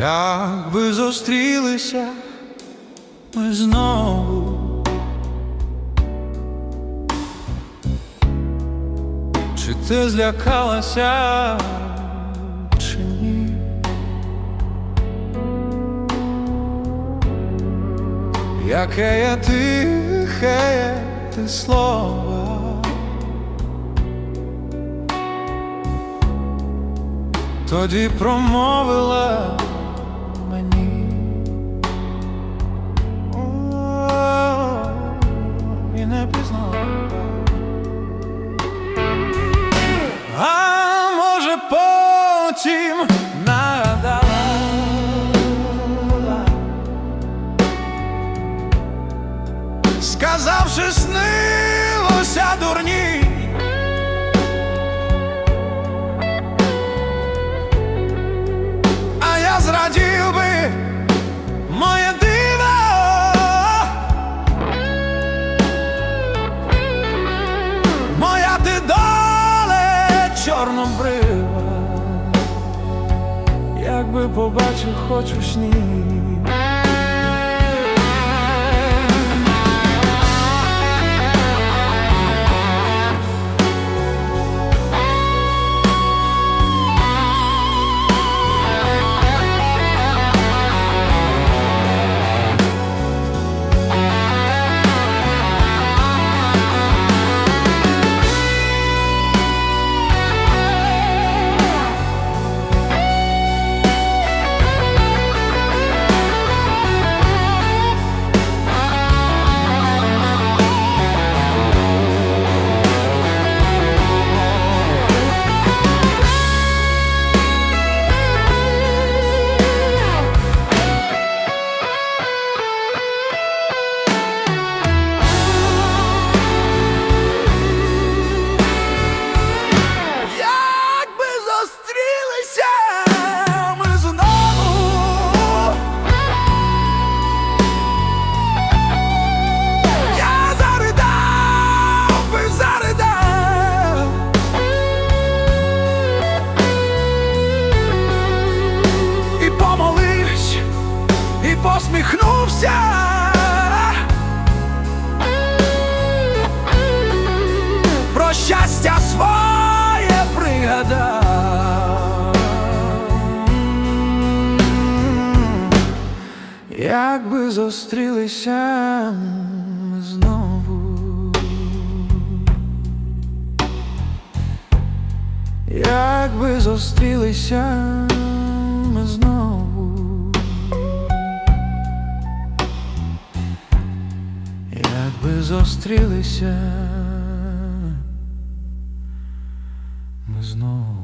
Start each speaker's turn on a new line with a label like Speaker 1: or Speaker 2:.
Speaker 1: Якби зустрілися ми знову, чи ти злякалася, чи ні? Яке я тихе ти слово Тоді промовила Якби побачив хоч у сні якби зустрілися знову, якби зустрілися ми знову, якби зустрілися ми знову.